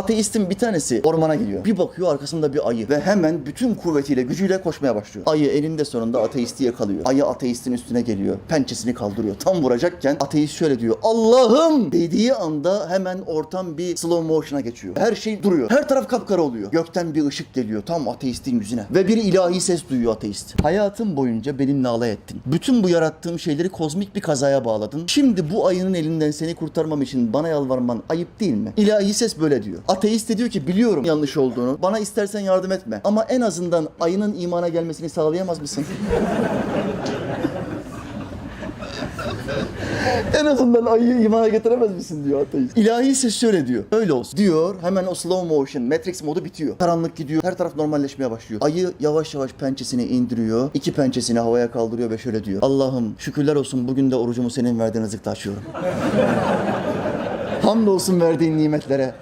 Ateistin bir tanesi ormana gidiyor. Bir bakıyor arkasında bir ayı ve hemen bütün kuvvetiyle, gücüyle koşmaya başlıyor. Ayı elinde sonunda ateisti yakalıyor. Ayı ateistin üstüne geliyor. Pençesini kaldırıyor. Tam vuracakken ateist şöyle diyor. Allah'ım dediği anda hemen ortam bir slow motion'a geçiyor. Her şey duruyor. Her taraf kapkara oluyor. Gökten bir ışık geliyor tam ateistin yüzüne. Ve bir ilahi ses duyuyor ateist. Hayatım boyunca benimle alay ettin. Bütün bu yarattığım şeyleri kozmik bir kazaya bağladın. Şimdi bu ayının elinden seni kurtarmam için bana yalvarman ayıp değil mi? İlahi ses böyle diyor. Ateist de diyor ki biliyorum yanlış olduğunu. Bana istersen yardım etme. Ama en azından ayının imana gelmesini sağlayamaz mısın? En azından ayıyı imana getiremez misin diyor ateist. İlahi ses şöyle diyor. Öyle olsun. Diyor hemen o slow motion Matrix modu bitiyor. Karanlık gidiyor. Her taraf normalleşmeye başlıyor. Ayı yavaş yavaş pençesini indiriyor. iki pençesini havaya kaldırıyor ve şöyle diyor. Allah'ım şükürler olsun bugün de orucumu senin verdiğin rızıkta açıyorum. Hamdolsun verdiğin nimetlere.